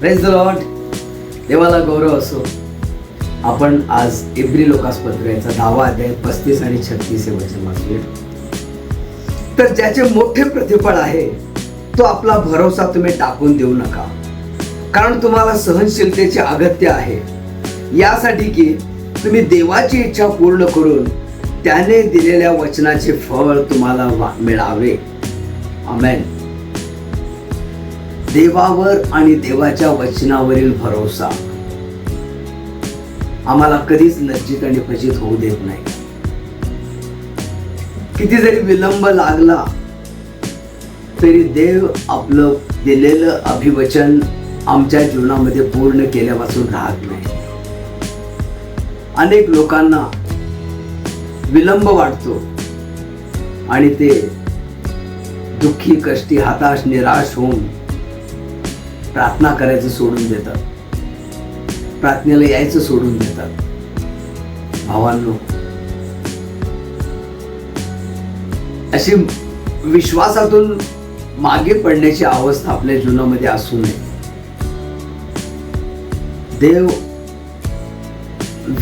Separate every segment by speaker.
Speaker 1: Press the Lord देवाला गौरव असो. आपण आज एब्री लोकासपत्र याचा दहावा अध्याय पस्तीस आणि छत्तीस हे वचन वाचूया. तर ज्याचे मोठे प्रतिफळ आहे तो आपला भरोसा तुम्ही टाकून देऊ नका. कारण तुम्हाला सहनशीलतेचे अगत्य आहे. यासाठी की तुम्ही देवाची इच्छा पूर्ण करून त्याने दिलेल्या वचनाचे फळ तुम्हाला वा- मिळावे. अमेन देवावर आणि देवाच्या वचनावरील भरोसा. आम्हाला कधीच लज्जित आणि फजित होऊ देत नाही. किती जरी विलंब लागला तरी देव आपलं दिलेलं अभिवचन आमच्या जीवनामध्ये पूर्ण केल्यापासून राहत नाही. अनेक लोकांना विलंब वाटतो आणि ते दुःखी कष्टी हताश निराश होऊन प्रार्थना करायचं सोडून देतात. प्रार्थनेला यायचं सोडून देतात. भावांनो अशी विश्वासातून मागे पडण्याची अवस्था आपल्या जीवनामध्ये असू नये. देव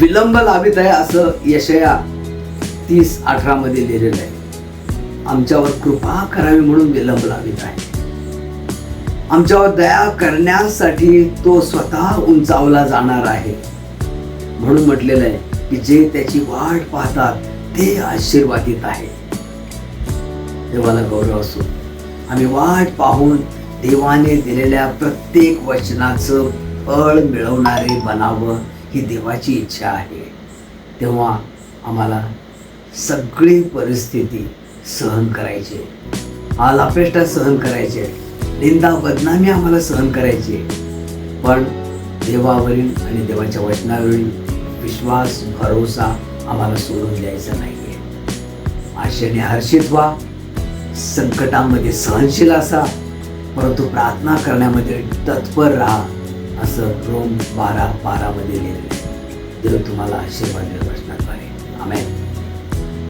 Speaker 1: विलंब लाभित आहे असं यशया तीस अठरा मध्ये लिहिलेलं आहे. आमच्यावर कृपा करावी म्हणून विलंब लाभित आहे. आमच्यावर दया करण्यासाठी तो स्वतः उंचावला जाणार आहे. म्हणून म्हटलेलं आहे की जे त्याची वाट पाहतात ते आशीर्वादित आहे. देवाला गौरव असो. आम्ही वाट पाहून देवाने दिलेल्या प्रत्येक वचनाचं फळ मिळवणारे बनावं ही देवाची इच्छा आहे. तेव्हा आम्हाला सगळी परिस्थिती सहन करायची आलापेष्टा सहन करायचे निंदा बदनामी आम्हाला सहन करायची आहे. पण देवावरील आणि देवाच्या वचनावरील विश्वास भरोसा आम्हाला सोडून द्यायचा आहे आशेने हर्षित व्हा. संकटामध्ये सहनशील असा परंतु प्रार्थना करण्यामध्ये तत्पर राहा असं रोम बारा बारामध्ये लिहिलेलं देव तुम्हाला आशीर्वाद देव वचनाद्वारे आम्ही